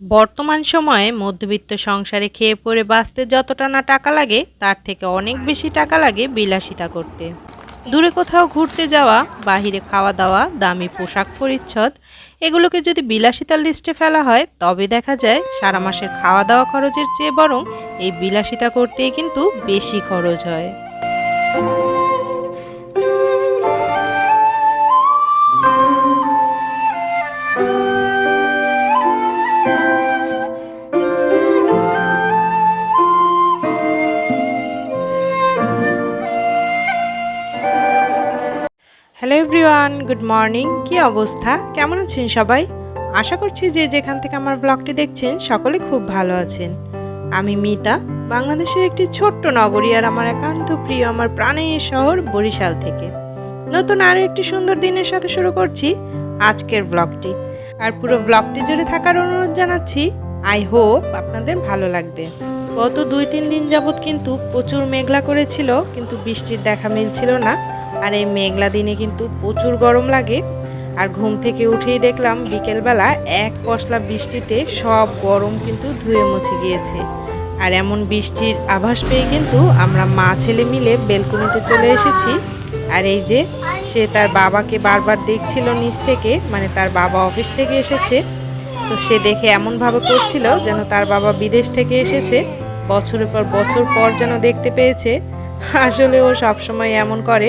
বর্তমান সময়ে মধ্যবিত্ত সংসারে খেয়ে পড়ে বাঁচতে যতটা না টাকা লাগে, তার থেকে অনেক বেশি টাকা লাগে বিলাসিতা করতে। দূরে কোথাও ঘুরতে যাওয়া, বাহিরে খাওয়া দাওয়া দামি পোশাক পরিচ্ছদ, এগুলোকে যদি বিলাসিতার লিস্টে ফেলা হয়, তবে দেখা যায় সারা মাসের খাওয়া দাওয়া খরচের চেয়ে বরং এই বিলাসিতা করতেই কিন্তু বেশি খরচ হয়। Everyone, good morning. কি অবস্থা? কেমন আছেন সবাই? আশা করছি যে যেখান থেকে আমার ব্লগটি দেখছেন, সকলে খুব ভালো আছেন। আমি মিতা, বাংলাদেশের একটি ছোট্ট নগরী আর আমার একান্ত প্রিয় আমার প্রাণের শহর বরিশাল থেকে। নতুন আরও একটি সুন্দর দিনের সাথে শুরু করছি আজকের ব্লগটি। আর পুরো ব্লগটি জুড়ে থাকার অনুরোধ জানাচ্ছি, আই হোপ আপনাদের ভালো লাগবে। গত দুই তিন দিন যাবৎ কিন্তু প্রচুর মেঘলা করেছিল, কিন্তু বৃষ্টির দেখা মিলছিল না। আর এই মেঘলা দিনে কিন্তু প্রচুর গরম লাগে। আর ঘুম থেকে উঠেই দেখলাম বিকেলবেলা এক পশলা বৃষ্টিতে সব গরম কিন্তু ধুয়ে মুছে গিয়েছে। আর এমন বৃষ্টির আভাস পেয়ে কিন্তু আমরা মা ছেলে মিলে বেলকুনিতে চলে এসেছি। আর এই যে সে তার বাবাকে বারবার দেখছিল নিচ থেকে মানে তার বাবা অফিস থেকে এসেছে। তো সে দেখে এমনভাবে করছিল যেন তার বাবা বিদেশ থেকে এসেছে। বছরের পর বছর পর যেন দেখতে পেয়েছে। আসলে ও সবসময় এমন করে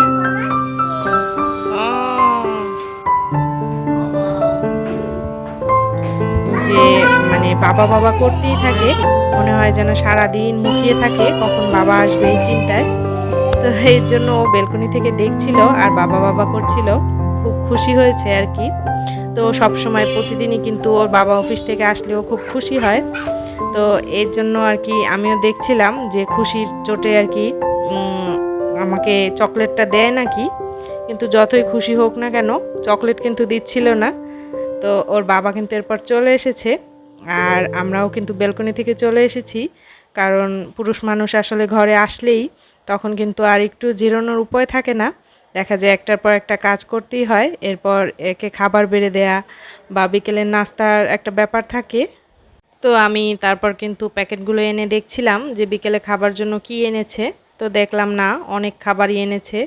বাবা বাবা করতেই থাকে। মনে হয় যেন সারাদিন মুখিয়ে থাকে, কখন বাবা আসবে এই চিন্তায়। তো এর জন্য ও বেলকনি থেকে দেখছিল আর বাবা বাবা করছিল। খুব খুশি হয়েছে আর কি। তো সব সময় প্রতিদিনই কিন্তু ওর বাবা অফিস থেকে আসলেও খুব খুশি হয়। তো এর জন্য আর কি আমিও দেখছিলাম যে খুশির চোটে আর কি আমাকে চকলেটটা দেয় নাকি। কিন্তু যতই খুশি হোক না কেন, চকলেট কিন্তু দিচ্ছিল না। তো ওর বাবা কিন্তু এরপর চলে এসেছে। আর আমরাও কিন্তু বেলকনি থেকে চলে এসেছি কারণ পুরুষ মানুষ আসলে ঘরে আসলেই তখন কিন্তু আর একটু জিরোনোর উপায় থাকে না। দেখা যায় একটার পর একটা কাজ করতেই হয় এরপর একে খাবার বেড়ে দেয়া বা বিকেলের নাস্তার একটা ব্যাপার থাকে। তো আমি তারপর কিন্তু প্যাকেটগুলো এনে দেখছিলাম যে বিকেলে খাবার জন্য কি এনেছে তো দেখলাম না অনেক খাবারই এনেছে।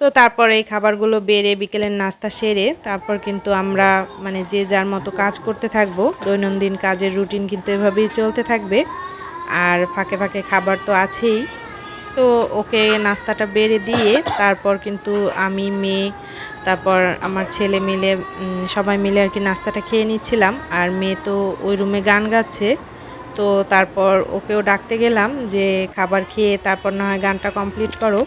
তো তারপর এই খাবারগুলো বেড়ে বিকেলের নাস্তা সেরে তারপর কিন্তু আমরা মানে যে যার মতো কাজ করতে থাকব, দৈনন্দিন কাজের রুটিন কিন্তু এভাবেই চলতে থাকবে। আর ফাঁকে ফাঁকে খাবার তো আছেই। তো ওকে নাস্তাটা বেড়ে দিয়ে তারপর কিন্তু আমি, মেয়ে, তারপর আমার ছেলে মিলে সবাই মিলে আর কি নাস্তাটা খেয়ে নিচ্ছিলাম। আর মেয়ে তো ওই রুমে গান গাচ্ছে। তো তারপর ওকেও ডাকতে গেলাম যে, খাবার খেয়ে তারপর না হয় গানটা কমপ্লিট করো।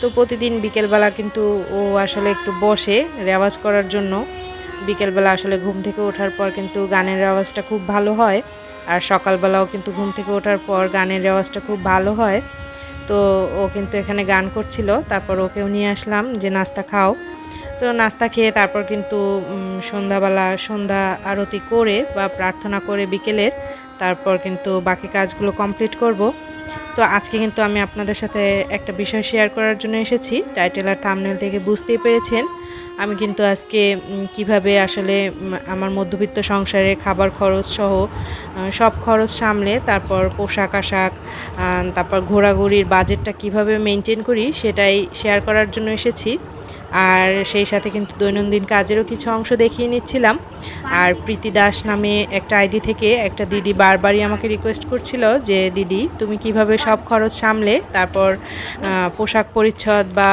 তো প্রতিদিন বিকেলবেলা কিন্তু ও আসলে একটু বসে রেওয়াজ করার জন্য। বিকেলবেলা আসলে ঘুম থেকে ওঠার পর কিন্তু গানের রেওয়াজটা খুব ভালো হয় আর সকালবেলাও কিন্তু ঘুম থেকে ওঠার পর গানের রেওয়াজটা খুব ভালো হয়। তো ও কিন্তু এখানে গান করছিল, তারপর ওকেও নিয়ে আসলাম যে, নাস্তা খাও। তো নাস্তা খেয়ে তারপর কিন্তু সন্ধ্যাবেলা সন্ধ্যা আরতি করে বা প্রার্থনা করে বিকেলের, তারপর কিন্তু বাকি কাজগুলো কমপ্লিট করব। তো আজকে কিন্তু আমি আপনাদের সাথে একটা বিষয় শেয়ার করার জন্য এসেছি। টাইটেল আর থামনেল থেকে বুঝতেই পেরেছেন। আমি কিন্তু আজকে কীভাবে আসলে আমার মধ্যবিত্ত সংসারে খাবার খরচ সহ সব খরচ সামলে, তারপর পোশাক আশাক তারপর ঘোরাঘুরির বাজেটটা কীভাবে মেনটেন করি, সেটাই শেয়ার করার জন্য এসেছি। আর সেই সাথে কিন্তু দৈনন্দিন কাজেরও কিছু অংশ দেখিয়ে নিচ্ছিলাম। আর প্রীতি দাস নামে একটা আইডি থেকে একটা দিদি বারবারই আমাকে রিকোয়েস্ট করছিল যে, দিদি, তুমি কীভাবে সব খরচ সামলে? তারপর পোশাক পরিচ্ছদ বা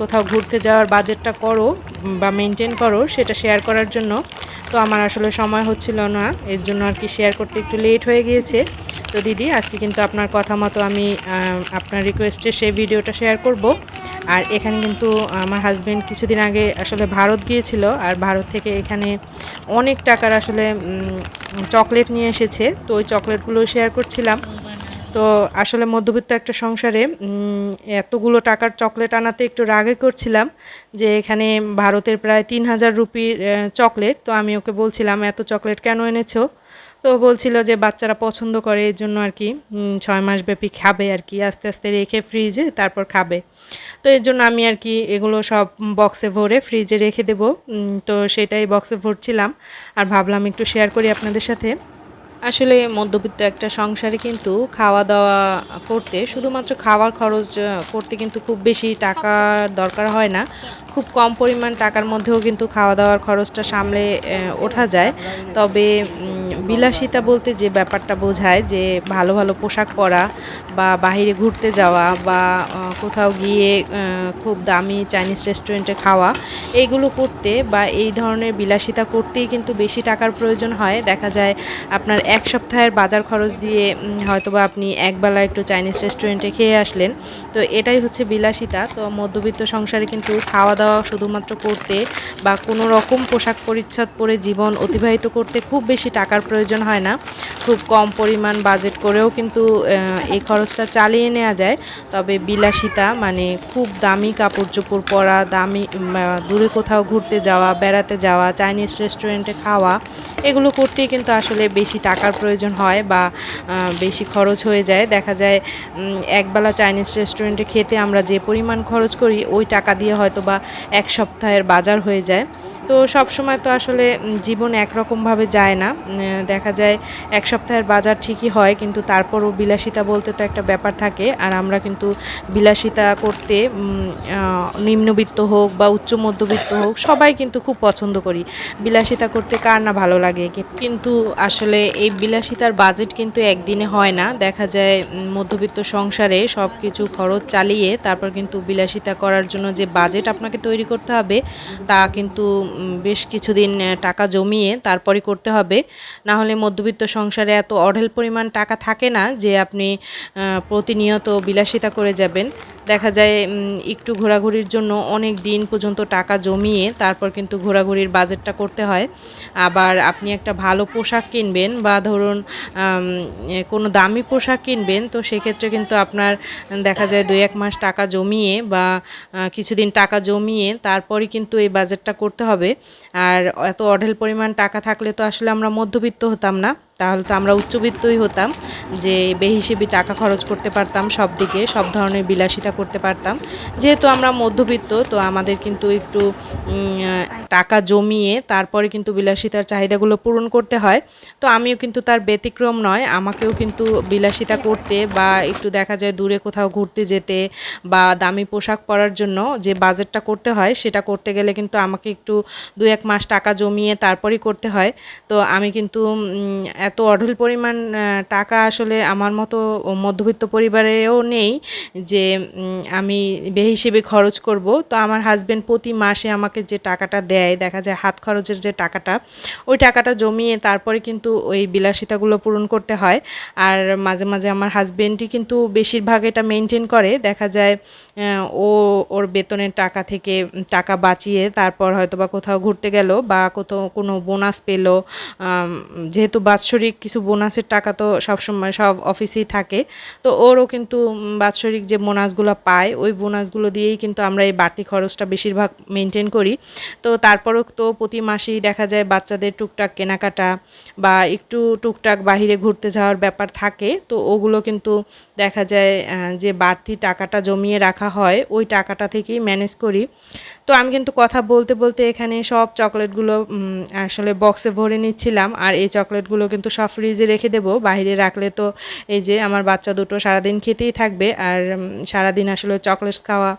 কোথাও ঘুরতে যাওয়ার বাজেটটা করো বা মেনটেন করো, সেটা শেয়ার করার জন্য। তো আমার আসলে সময় হচ্ছিল না। এর জন্য আর কি শেয়ার করতে একটু লেট হয়ে গিয়েছে। তো দিদি, আজকে কিন্তু আপনার কথা মতো আমি আপনার রিকোয়েস্টে সেই ভিডিওটা শেয়ার করব। আর এখানে কিন্তু আমার হাজবেন্ড কিছুদিন আগে আসলে ভারত গিয়েছিল, আর ভারত থেকে এখানে অনেক টাকার আসলে চকলেট নিয়ে এসেছে। তো ওই চকলেটগুলো শেয়ার করছিলাম। তো আসলে মধ্যবিত্ত একটা সংসারে এতগুলো টাকার চকলেট আনাতে একটু রাগে করছিলাম যে এখানে ভারতের প্রায় তিন হাজার রুপির চকলেট তো আমি ওকে বলছিলাম, এত চকলেট কেন এনেছো? তো বলছিল যে বাচ্চারা পছন্দ করে এই জন্য আর কি ছয় মাস ব্যাপী খাবে আর কি, আস্তে আস্তে রেখে ফ্রিজে তারপর খাবে। তো এর জন্য আমি আর কি এগুলো সব বক্সে ভরে ফ্রিজে রেখে দেবো। তো সেটাই বক্সে ভরছিলাম। আর ভাবলাম একটু শেয়ার করি আপনাদের সাথে। আসলে মধ্যবিত্ত একটা সংসারে কিন্তু খাওয়া দাওয়া করতে শুধুমাত্র খাওয়ার খরচ করতে কিন্তু খুব বেশি টাকা দরকার হয় না। খুব কম পরিমাণ টাকার মধ্যেও কিন্তু খাওয়া দাওয়ার খরচটা সামলে ওঠা যায়। তবে বিলাসিতা বলতে যে ব্যাপারটা বোঝায় যে ভালো ভালো পোশাক পরা বা বাইরে ঘুরতে যাওয়া বা কোথাও গিয়ে খুব দামি চাইনিজ রেস্টুরেন্টে খাওয়া এইগুলো করতে বা এই ধরনের বিলাসিতা করতেই কিন্তু বেশি টাকার প্রয়োজন হয়। দেখা যায় আপনার এক সপ্তাহের বাজার খরচ দিয়ে হয়তোবা আপনি একবেলা একটু চাইনিজ রেস্টুরেন্টে খেয়ে আসলেন। তো এটাই হচ্ছে বিলাসিতা। তো মধ্যবিত্ত সংসারে কিন্তু খাওয়া দাওয়া শুধুমাত্র করতে বা কোনো রকম পোশাক পরিচ্ছদ পরে জীবন অতিবাহিত করতে খুব বেশি টাকার প্রয়োজন হয় না। খুব কম পরিমাণ বাজেট করেও কিন্তু এই খরচটা চালিয়ে নেওয়া যায়। তবে বিলাসিতা মানে খুব দামি কাপড় চোপড় পরা, দামি দূরে কোথাও ঘুরতে যাওয়া, বেড়াতে যাওয়া চাইনিজ রেস্টুরেন্টে খাওয়া, এগুলো করতেই কিন্তু আসলে বেশি টাকার প্রয়োজন হয় বা বেশি খরচ হয়ে যায়। দেখা যায় একবেলা চাইনিজ রেস্টুরেন্টে খেতে আমরা যে পরিমাণ খরচ করি, ওই টাকা দিয়ে হয়তো বা এক সপ্তাহের বাজার হয়ে যায়। তো সব সময় তো আসলে জীবন একরকমভাবে যায় না। দেখা যায় এক সপ্তাহের বাজার ঠিকই হয়, কিন্তু তারপরও বিলাসিতা বলতে তো একটা ব্যাপার থাকে। আর আমরা কিন্তু বিলাসিতা করতে নিম্নবিত্ত হোক বা উচ্চ মধ্যবিত্ত হোক, সবাই কিন্তু খুব পছন্দ করি। বিলাসিতা করতে কার না ভালো লাগে? কিন্তু আসলে এই বিলাসিতার বাজেট কিন্তু একদিনে হয় না। দেখা যায় মধ্যবিত্ত সংসারে সব কিছু খরচ চালিয়ে তারপর কিন্তু বিলাসিতা করার জন্য যে বাজেট আপনাকে তৈরি করতে হবে, তা কিন্তু বেশ কিছুদিন টাকা জমিয়ে তারপরে করতে হবে। না হলে মধ্যবিত্ত সংসারে এত অঢেল পরিমাণ টাকা থাকে না যে আপনি প্রতিনিয়ত বিলাসিতা করে যাবেন। দেখা যায় একটু ঘোরাঘুরির জন্য অনেক দিন পর্যন্ত টাকা জমিয়ে তারপর কিন্তু ঘোরাঘুরির বাজেটটা করতে হয়। আবার আপনি একটা ভালো পোশাক কিনবেন বা ধরুন কোনো দামি পোশাক কিনবেন, তো সেক্ষেত্রে কিন্তু আপনার, দেখা যায় দুই এক মাস টাকা জমিয়ে বা কিছুদিন টাকা জমিয়ে তারপরে কিন্তু এই বাজেটটা করতে হবে। আর এত অঢেল পরিমাণ টাকা থাকলে তো আসলে আমরা মধ্যবিত্ত হতাম না। তাহলে তো আমরা উচ্চবিত্তই হতাম, যে বেহিসেবি টাকা খরচ করতে পারতাম সব দিকে, সব ধরনের বিলাসিতা করতে পারতাম। যেহেতু আমরা মধ্যবিত্ত, তো আমাদের কিন্তু একটু টাকা জমিয়ে তারপরে কিন্তু বিলাসিতার চাহিদাগুলো পূরণ করতে হয়। তো আমিও কিন্তু তার ব্যতিক্রম নয়, আমাকেও কিন্তু বিলাসিতা করতে বা একটু দেখা যায় দূরে কোথাও ঘুরতে যেতে বা দামি পোশাক পরার জন্য যে বাজেটটা করতে হয়, সেটা করতে গেলে কিন্তু আমাকে একটু দু এক মাস টাকা জমিয়ে তারপরই করতে হয়। তো আমি কিন্তু এত অঢল পরিমাণ টাকা আসলে আমার মতো মধ্যবিত্ত পরিবারেও নেই যে আমি বেহিসেবে খরচ করব। তো আমার হাজবেন্ড প্রতি মাসে আমাকে যে টাকাটা দেয়, দেখা যায় হাত খরচের যে টাকাটা, ওই টাকাটা জমিয়ে তারপরে কিন্তু ওই বিলাসিতাগুলো পূরণ করতে হয়। আর মাঝে মাঝে আমার হাজবেন্ডই কিন্তু বেশিরভাগ এটা মেনটেন করে। দেখা যায় ও ওর বেতনের টাকা থেকে টাকা বাঁচিয়ে তারপর হয়তো বা কোথাও ঘুরতে গেল বা কোথাও কোনো বোনাস পেল। যেহেতু যেহেতু বাৎসরিক কিছু বোনাসের টাকা তো সবসময় সব অফিসেই থাকে। তো ওরও কিন্তু বাৎসরিক যে বোনাসগুলো পায়, ওই বোনাসগুলো দিয়েই কিন্তু আমরা এই বাড়তি খরচটা বেশিরভাগ মেনটেন করি। তো তারপরও তো প্রতি মাসেই দেখা যায় বাচ্চাদের টুকটাক কেনাকাটা বা একটু টুকটাক বাহিরে ঘুরতে যাওয়ার ব্যাপার থাকে। তো ওগুলো কিন্তু দেখা যায় যে বাড়তি টাকাটা জমিয়ে রাখা হয়, ওই টাকাটা থেকেই ম্যানেজ করি। তো আমি কিন্তু কথা বলতে বলতে এখানে সব চকলেটগুলো আসলে বক্সে ভরে নিচ্ছিলাম। আর এই চকলেটগুলো কিন্তু সব ফ্রিজে রেখে দেবো। বাইরে রাখলে তো এই যে আমার বাচ্চা দুটো সারাদিন খেতেই থাকবে। আর সারাদিন আসলে চকলেটস খাওয়া,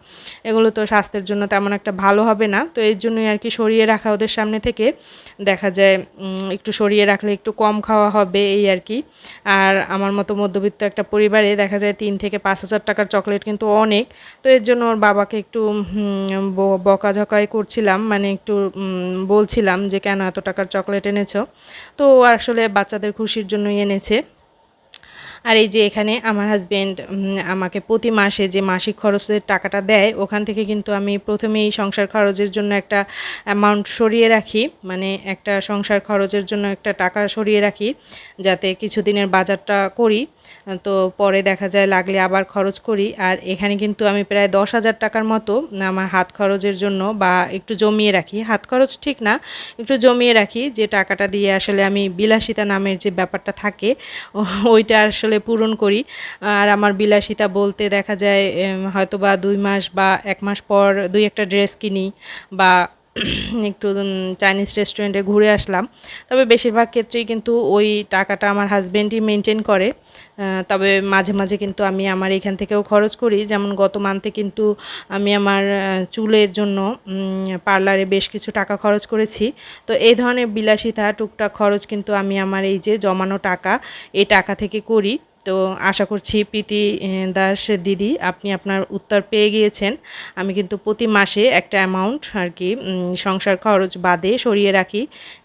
এগুলো তো স্বাস্থ্যের জন্য তেমন একটা ভালো হবে না। তো এর জন্যই আর কি সরিয়ে রাখা ওদের সামনে থেকে। দেখা যায় একটু সরিয়ে রাখলে একটু কম খাওয়া হবে এই আর কি। আর আমার মতো মধ্যবিত্ত একটা পরিবারে দেখা যায় তিন থেকে পাঁচ হাজার টাকার চকলেট কিন্তু অনেক। তো এর জন্য ওর বাবাকে একটু বকাঝকাই করছিলাম। মানে একটু বলছিলাম যে, কেন এত টাকার চকলেট এনেছো? তো আসলে বাচ্চাদের খুশির জন্যই এনেছে। আর এই যে এখানে আমার হাজব্যান্ড আমাকে প্রতি মাসে যে মাসিক খরচের টাকাটা দেয়, ওখান থেকে কিন্তু আমি প্রথমেই সংসার খরচের জন্য একটা অ্যামাউন্ট সরিয়ে রাখি। মানে একটা সংসার খরচের জন্য একটা টাকা সরিয়ে রাখি, যাতে কিছুদিনের বাজারটা করি। তো পরে দেখা যায় লাগলে আবার খরচ করি। আর এখানে কিন্তু আমি প্রায় দশ হাজার টাকার মতো আমার হাত খরচের জন্য বা একটু জমিয়ে রাখি। হাত খরচ ঠিক না, একটু জমিয়ে রাখি যে টাকাটা দিয়ে আসলে আমি বিলাসিতা নামের যে ব্যাপারটা থাকে, ওইটা আসলে পূরণ করি। আর আমার বিলাসিতা বলতে দেখা যায় হয়তো বা দুই মাস বা এক মাস পর দুই একটা ড্রেস কিনি বা একটু চাইনিজ রেস্টুরেন্টে ঘুরে আসলাম। তবে বেশিরভাগ ক্ষেত্রেই কিন্তু ওই টাকাটা আমার হাজব্যান্ডই মেনটেন করে। তবে মাঝে মাঝে কিন্তু আমি আমার এখান থেকেও খরচ করি। যেমন গত মান্থে কিন্তু আমি আমার চুলের জন্য পার্লারে বেশ কিছু টাকা খরচ করেছি। তো এই ধরনের বিলাসিতা, টুকটাক খরচ কিন্তু আমি আমার এই যে জমানো টাকা, এই টাকা থেকে করি। তো আশা করছি প্রীতি দাস দিদি আপনি আপনার উত্তর পেয়ে গিয়েছেন। আমি কিন্তু প্রতি মাসে একটা অ্যামাউন্ট আর কি সংসার খরচ বাদে সরিয়ে রাখি।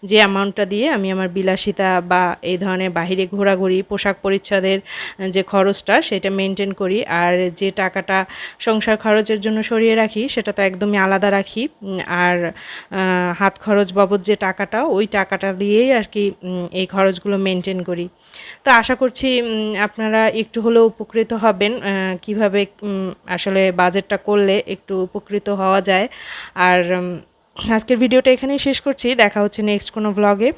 যে অ্যামাউন্টটা দিয়ে আমি আমার বিলাসিতা বা এই ধরনের বাহিরে ঘোরাঘুরি, পোশাক পরিচ্ছদের যে খরচটা সেটা মেনটেন করি। আর যে টাকাটা সংসার খরচের জন্য সরিয়ে রাখি সেটা তো একদমই আলাদা রাখি। আর হাত খরচ বাবদ যে টাকাটা, ওই টাকাটা দিয়েই আর কি এই খরচগুলো মেনটেন করি। তো আশা করছি আপনারা একটু হলেও উপকৃত হবেন কীভাবে আসলে বাজেটটা করলে একটু উপকৃত হওয়া যায়। আর আজকের ভিডিওটা এখানেই শেষ করছি। দেখা হচ্ছে নেক্সট কোনো ব্লগে